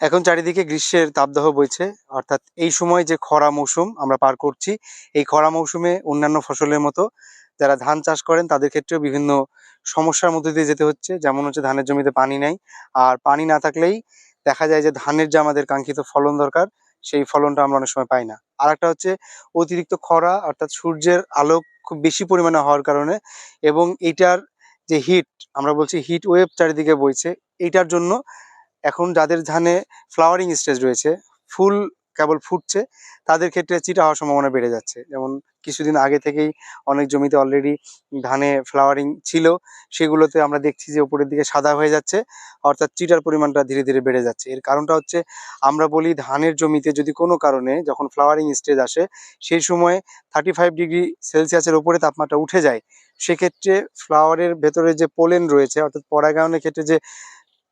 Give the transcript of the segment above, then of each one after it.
এখন চারিদিকে গ্রীষ্মের তাপদাহ বইছে, অর্থাৎ এই সময় যে খরা মৌসুম আমরা পার করছি, এই খরা মৌসুমে অন্যান্য ফসলের মতো যারা ধান চাষ করেন তাদের ক্ষেত্রেও বিভিন্ন সমস্যার মধ্যে দিয়ে যেতে হচ্ছে, যেমন হচ্ছে ধানের জমিতে পানি নেই। আর পানি না থাকলেই দেখা যায় যে ধানের যে আমাদের কাঙ্ক্ষিত ফলন দরকার, সেই ফলনটা আমরা অনেক সময় পাই না। আর একটা হচ্ছে অতিরিক্ত খরা, অর্থাৎ সূর্যের আলো খুব বেশি পরিমাণে হওয়ার কারণে এবং এইটার যে হিট আমরা বলছি হিট ওয়েভ চারিদিকে বইছে এইটার জন্য এখন যাদের ধানে ফ্লাওয়ারিং স্টেজ রয়েছে, ফুল কেবল ফুটছে, তাদের ক্ষেত্রে চিটা হওয়ার সম্ভাবনা বেড়ে যাচ্ছে। যেমন কিছুদিন আগে থেকেই অনেক জমিতে অলরেডি ধানে ফ্লাওয়ারিং ছিল, সেগুলোতে আমরা দেখছি যে উপরের দিকে সাদা হয়ে যাচ্ছে, অর্থাৎ চিটার পরিমাণটা ধীরে ধীরে বেড়ে যাচ্ছে। এর কারণটা হচ্ছে, আমরা বলি ধানের জমিতে যদি কোনো কারণে যখন ফ্লাওয়ারিং স্টেজ আসে, সেই সময় থার্টি ফাইভ ডিগ্রি সেলসিয়াসের উপরে তাপমাত্রা উঠে যায়, সেক্ষেত্রে ফ্লাওয়ারের ভেতরে যে পোলেন রয়েছে, অর্থাৎ পরাগায়নের ক্ষেত্রে যে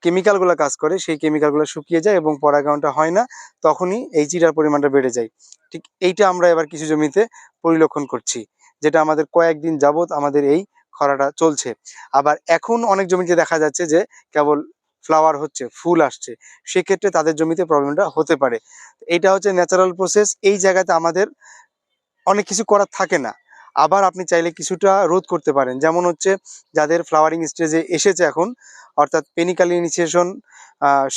কেমিক্যালগুলো কাজ করে, সেই কেমিক্যালগুলো শুকিয়ে যায় এবং পরাগায়নটা হয় না, তখনই এই চিটার পরিমাণটা বেড়ে যায়। ঠিক এইটা আমরা এবার কিছু জমিতে পরিলক্ষণ করছি, যেটা আমাদের কয়েকদিন যাবত আমাদের এই খরাটা চলছে। আবার এখন অনেক জমিতে দেখা যাচ্ছে যে, কেবল ফ্লাওয়ার হচ্ছে, ফুল আসছে, সেক্ষেত্রে তাদের জমিতে প্রবলেমটা হতে পারে। এইটা হচ্ছে ন্যাচারাল প্রসেস এই জায়গাতে আমাদের অনেক কিছু করার থাকে না। আবার আপনি চাইলে কিছুটা রোধ করতে পারেন। যেমন হচ্ছে যাদের ফ্লাওয়ারিং স্টেজে এসেছে এখন, অর্থাৎ পেনিক্যাল ইনিশিয়েশন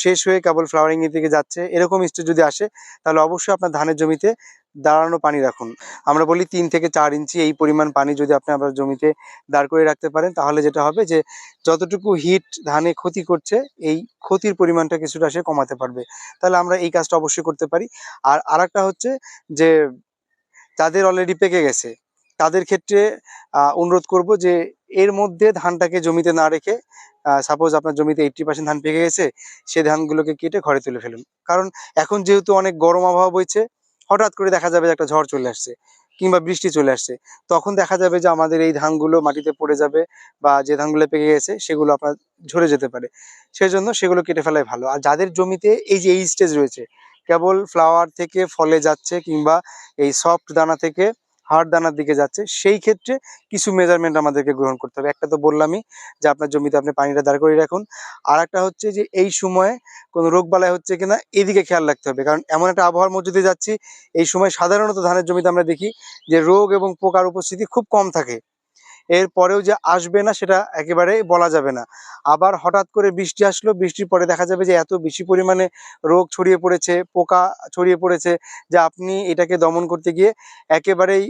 শেষ হয়ে কেবল ফ্লাওয়ারিং এর দিকে যাচ্ছে, এরকম স্টেজ যদি আসে, তাহলে অবশ্যই আপনার ধানের জমিতে দাঁড়ানো পানি রাখুন। আমরা বলি তিন থেকে চার ইঞ্চি এই পরিমাণ পানি যদি আপনি আপনার জমিতে দাঁড় করে রাখতে পারেন, তাহলে যেটা হবে যে যতটুকু হিট ধানে ক্ষতি করছে, এই ক্ষতির পরিমাণটা কিছুটা সে কমাতে পারবে। তাহলে আমরা এই কাজটা অবশ্যই করতে পারি। আর আরেকটা হচ্ছে যে, যাদের অলরেডি পেকে গেছে তাদের ক্ষেত্রে অনুরোধ করব যে এর মধ্যে ধানটাকে জমিতে না রেখে সাপোজ আপনার জমিতে এইটটি পার্সেন্ট ধান পেকে গেছে সেই ধানগুলোকে কেটে ঘরে তুলে ফেলুন। কারণ এখন যেহেতু অনেক গরম আবহাওয়া বইছে, হঠাৎ করে দেখা যাবে একটা ঝড় চলে আসছে কিংবা বৃষ্টি চলে আসছে। তখন দেখা যাবে যে আমাদের এই ধানগুলো মাটিতে পড়ে যাবে বা যে ধানগুলো পেকে গেছে, সেগুলো আপনার ঝরে যেতে পারে। সেজন্য সেগুলো কেটে ফেলাই ভালো। আর যাদের জমিতে এই যে এই স্টেজ রয়েছে, কেবল ফ্লাওয়ার থেকে ফলে যাচ্ছে কিংবা এই সফট দানা থেকে হার্ড দানার দিকে যাচ্ছে, সেই ক্ষেত্রে কিছু মেজারমেন্ট আমাদেরকে গ্রহণ করতে হবে। একটা তো বললামই যে আপনার জমিতে আপনি পানিটা দাঁড় করিয়ে রাখুন। আর একটা হচ্ছে যে এই সময়ে কোনো রোগ বালাই হচ্ছে কিনা এদিকে খেয়াল রাখতে হবে। কারণ এমন একটা আবহাওয়ার মধ্যে দিয়ে যাচ্ছি, এই সময় সাধারণত ধানের জমিতে আমরা দেখি যে রোগ এবং পোকার উপস্থিতি খুব কম থাকে। এর পরেও যে আসবে না সেটা একেবারে বলা যাবে না। আবার হঠাৎ করে বৃষ্টি আসলো, বৃষ্টির পরে দেখা যাবে যে এত বেশি পরিমাণে রোগ ছড়িয়ে পড়েছে, পোকা ছড়িয়ে পড়েছে যে আপনি এটাকে দমন করতে গিয়ে একেবারেই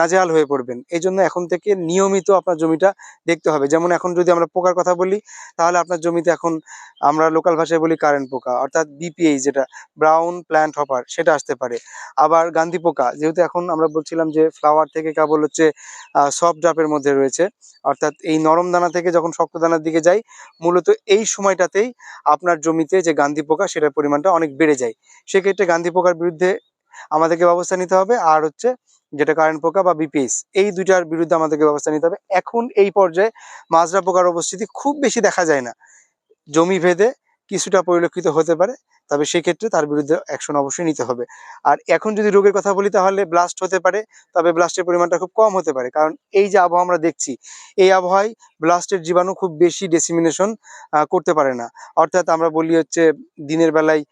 নাজেহাল হয়ে পড়বেন। এই জন্য এখন থেকে নিয়মিত আপনার জমিটা দেখতে হবে। যেমন এখন যদি আমরা পোকার কথা বলি, তাহলে আপনার জমিতে এখন আমরা লোকাল ভাষায় বলি কারেন্ট পোকা, অর্থাৎ বিপিএই যেটা ব্রাউন প্ল্যান্ট হপার সেটা আসতে পারে। আবার গান্ধী পোকা, যেহেতু এখন আমরা বলছিলাম যে ফ্লাওয়ার থেকে কেবল হচ্ছে সফট ড্রাপের মধ্যে রয়েছে, অর্থাৎ এই নরম দানা থেকে যখন শক্ত দানার দিকে যাই, মূলত এই সময়টাতেই আপনার জমিতে যে গান্ধী পোকা, সেটার পরিমাণটা অনেক বেড়ে যায়। সেক্ষেত্রে গান্ধী পোকার বিরুদ্ধে আমাদেরকে ব্যবস্থা নিতে হবে। আর হচ্ছে যেটা কারেন্ট পোকা বা বিপিএস এই দুইটার বিরুদ্ধে আমাদেরকে ব্যবস্থা নিতে হবে। এখন এই পর্যায়ে মাজরা পোকার উপস্থিতি খুব বেশি দেখা যায় না। জমি ভেদে কিছুটা পরিলক্ষিত হতে পারে। তবে সেক্ষেত্রে তার বিরুদ্ধে অ্যাকশন অবশ্যই নিতে হবে। আর এখন যদি রোগের কথা বলি তাহলে ব্লাস্ট হতে পারে, তবে ব্লাস্টের পরিমাণটা খুব কম হতে পারে। কারণ এই যে আবহাওয়া আমরা দেখছি, এই আবহাওয়ায় ব্লাস্টের জীবাণু খুব বেশি ডেসিমিনেশন করতে পারে না। অর্থাৎ আমরা বলি হচ্ছে দিনের বেলায়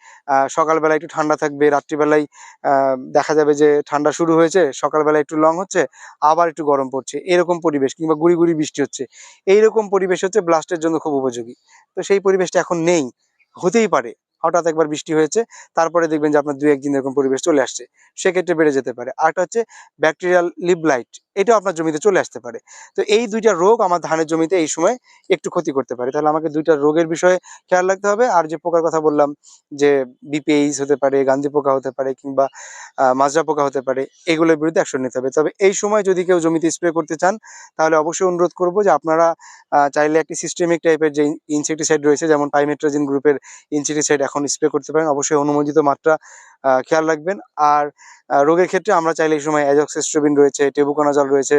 সকালবেলায় একটু ঠান্ডা থাকবে, রাত্রিবেলায় দেখা যাবে যে ঠান্ডা শুরু হয়েছে সকালবেলা একটু লং হচ্ছে, আবার একটু গরম পড়ছে। এরকম পরিবেশ কিংবা গুড়ি গুড়ি বৃষ্টি হচ্ছে। এইরকম পরিবেশ হচ্ছে ব্লাস্টের জন্য খুব উপযোগী। তো সেই পরিবেশটা এখন নেই, হতেই পারে। হঠাৎ একবার বৃষ্টি হয়েছে, তারপরে দেখবেন যে আপনার দুই একদিন এরকম পরিবেশ চলে আসছে, সেক্ষেত্রে বেড়ে যেতে পারে। আরেকটা হচ্ছে ব্যাকটেরিয়াল লিভ লাইট এটাও আপনার জমিতে চলে আসতে পারে। তো এই দুইটা রোগ আমার ধানের জমিতে এই সময় একটু ক্ষতি করতে পারে। তাহলে আমাকে দুইটা রোগের বিষয়ে খেয়াল রাখতে হবে। আর যে পোকার কথা বললাম, যে বিপিএইচ হতে পারে, গান্ধী পোকা হতে পারে, কিংবা মাজরা পোকা হতে পারে, এগুলোর বিরুদ্ধে অ্যাকশন নিতে হবে। তবে এই সময় যদি কেউ জমিতে স্প্রে করতে চান, তাহলে অবশ্যই অনুরোধ করব যে আপনারা চাইলে একটি সিস্টেমিক টাইপের যে ইনসেকটিসাইড রয়েছে, যেমন পাইমেট্রোজিন গ্রুপের ইনসেকটিসাইড এখন স্প্রে করতে পারেন, অবশ্যই অনুমোদিত মাত্রা খেয়াল রাখবেন। আর রোগের ক্ষেত্রে আমরা চাইলে এই সময় অ্যাজক্সেস্ট্রোবিন রয়েছে টেবুকোনাজল রয়েছে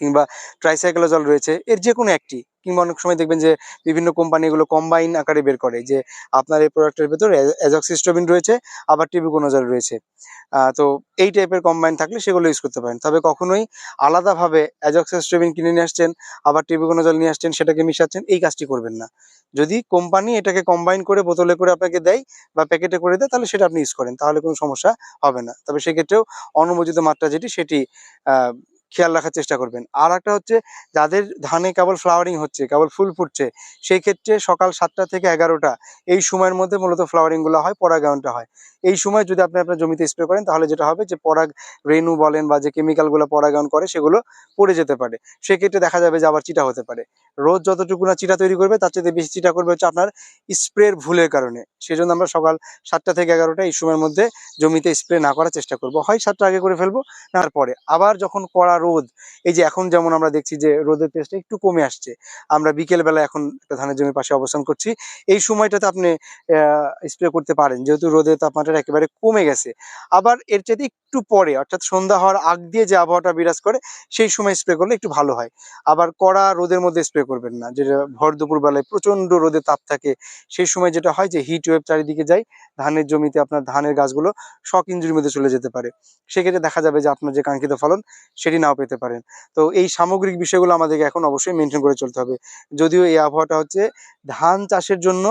কিংবা ট্রাইসাইক্লোজল রয়েছে, এর যে কোনো একটি। কিংবা অনেক সময় দেখবেন যে বিভিন্ন কোম্পানি এগুলো কম্বাইন আকারে বের করে যে আপনার এই প্রোডাক্টের ভেতরে অ্যাজক্সিস্টোবিন রয়েছে, আবার টিবিকোনোজল রয়েছে। তো এই টাইপের কম্বাইন থাকলে সেগুলো ইউজ করতে পারেন। তবে কখনোই আলাদাভাবে অ্যাজক্সিস্টোবিন কিনে নিয়ে আসছেন, আবার টিবিকোনোজল নিয়ে আসছেন, সেটাকে মিশাচ্ছেন, এই কাজটি করবেন না। যদি কোম্পানি এটাকে কম্বাইন করে বোতলে করে আপনাকে দেয় বা প্যাকেটে করে দেয়, তাহলে সেটা আপনি ইউজ করেন, তাহলে কোনো সমস্যা হবে না। তবে সেক্ষেত্রেও অনুমোদিত মাত্রা যেটি, সেটি খেয়াল রাখার চেষ্টা করবেন। আর একটা হচ্ছে, যাদের ধানে কেবল ফ্লাওয়ারিং হচ্ছে, কেবল ফুল ফুটছে, সেই ক্ষেত্রে সকাল সাতটা থেকে এগারোটা, এই সময়ের মধ্যে মূলত ফ্লাওয়ারিংগুলো হয় পরাগায়নটা হয়। এই সময় যদি আপনি আপনার জমিতে স্প্রে করেন, তাহলে যেটা হবে যে, পরাগ রেণু বলেন বা যে কেমিক্যালগুলো পরাগায়ন করে, সেগুলো পড়ে যেতে পারে। সেক্ষেত্রে দেখা যাবে যে, আবার চিটা হতে পারে। রোজ যতটুকু না চিটা তৈরি করবে, তার চেয়ে বেশি চিটা করবে হচ্ছে আপনার স্প্রের ভুলের কারণে। সেজন্য আমরা সকাল সাতটা থেকে এগারোটা, এই সময়ের মধ্যে জমিতে স্প্রে না করার চেষ্টা করব। হয় সাতটা আগে করে ফেলব তারপরে আবার যখন কড়া রোদ। এই যে এখন যেমন আমরা দেখছি যে রোদের তেজটা একটু কমে আসছে, আমরা বিকেল বেলা এখন একটা ধানের জমির পাশে অবস্থান করছি। এই সময়টাতে আপনি স্প্রে করতে পারেন, যেহেতু রোদের তাপমাত্রা একেবারে কমে গেছে। আবার এর চাইতে একটু পরে, অর্থাৎ সন্ধ্যা হওয়ার আগ দিয়ে যে আবহাওয়াটা বিরাজ করে, সেই সময় স্প্রে করলে একটু ভালো হয়। আবার কড়া রোদের মধ্যে স্প্রে করবেন না, যেটা ভর দুপুর বেলায় প্রচণ্ড রোদের তাপ থাকে, সেই সময় যেটা হয় যে হিট ওয়েভ চারিদিকে যায়, ধানের জমিতে আপনার ধানের গাছগুলো শক ইঞ্জুরির মধ্যে চলে যেতে পারে। সেক্ষেত্রে দেখা যাবে যে আপনার যে কাঙ্ক্ষিত ফলন, সেটি নাও পেতে পারেন। তো এই সামগ্রিক বিষয়গুলো আমাদেরকে এখন অবশ্যই মেনটেন করে চলতে হবে। যদিও এই আবহাওয়াটা হচ্ছে ধান চাষের জন্য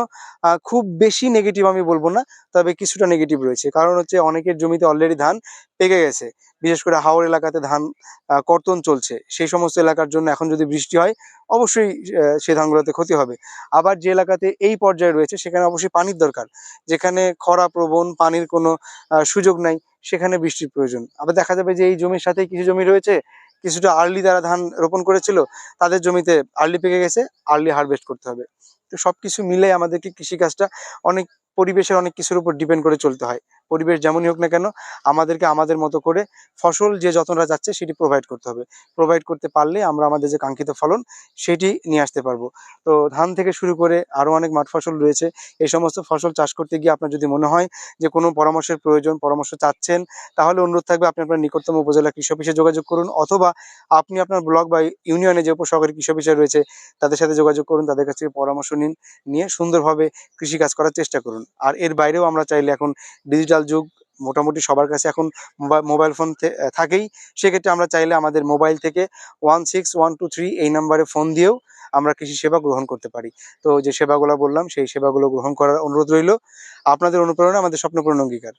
খুব বেশি নেগেটিভ আমি বলব না, তবে কিছুটা নেগেটিভ রয়েছে। কারণ হচ্ছে অনেকের জমিতে অলরেডি ধান পেকে গেছে। বিশেষ করে হাওড় এলাকাতে ধান কর্তন চলছে। সেই সমস্ত এলাকার জন্য এখন যদি বৃষ্টি হয়, অবশ্যই সে ধানগুলোতে ক্ষতি হবে। আবার যে এলাকাতে এই পর্যায়ে রয়েছে, সেখানে অবশ্যই পানির দরকার। যেখানে খরা প্রবণ, পানির কোনো সুযোগ নাই। সেখানে বৃষ্টির প্রয়োজন। আবার দেখা যাবে যে এই জমির সাথে কিছু জমি রয়েছে, কিছুটা আর্লি তারা ধান রোপণ করেছিল, তাদের জমিতে আর্লি পেকে গেছে, আর্লি হারভেস্ট করতে হবে। তো সব কিছু মিলে আমাদেরকে কৃষিকাজটা অনেক পরিবেশের অনেক কিছুর উপর ডিপেন্ড করে চলতে হয়। পরিবেশ যেমনই হোক না কেন, আমাদেরকে আমাদের মতো করে ফসল যে যত্নটা যাচ্ছে সেটি প্রোভাইড করতে হবে। প্রোভাইড করতে পারলে আমরা আমাদের যে কাঙ্ক্ষিত ফলন সেটি নিয়ে আসতে পারব। তো ধান থেকে শুরু করে আরও অনেক মাঠ ফসল রয়েছে। এই সমস্ত ফসল চাষ করতে গিয়ে আপনার যদি মনে হয় যে কোনো পরামর্শের প্রয়োজন, পরামর্শ চাচ্ছেন, তাহলে অনুরোধ থাকবে আপনি আপনার নিকটতম উপজেলা কৃষি অফিসে যোগাযোগ করুন অথবা আপনি আপনার ব্লক বা ইউনিয়নে যে উপসহকারী কৃষি অফিসার রয়েছে, তাদের সাথে যোগাযোগ করুন, তাদের কাছ থেকে পরামর্শ নিন, নিয়ে সুন্দরভাবে কৃষিকাজ করার চেষ্টা করুন। আর এর বাইরেও আমরা চাইলে এখন ডিজিটাল যুগ, মোটামুটি সবার কাছে এখন মোবাইল ফোন থাকেই। সেক্ষেত্রে আমরা চাইলে আমাদের মোবাইল থেকে one six one two three এই নাম্বারে ফোন দিয়েও আমরা কৃষি সেবা গ্রহণ করতে পারি। তো যে সেবাগুলো বললাম, সেই সেবাগুলো গ্রহণ করার অনুরোধ রইল। আপনাদের অনুপ্রেরণা, আমাদের স্বপ্নপূরণ অঙ্গীকার।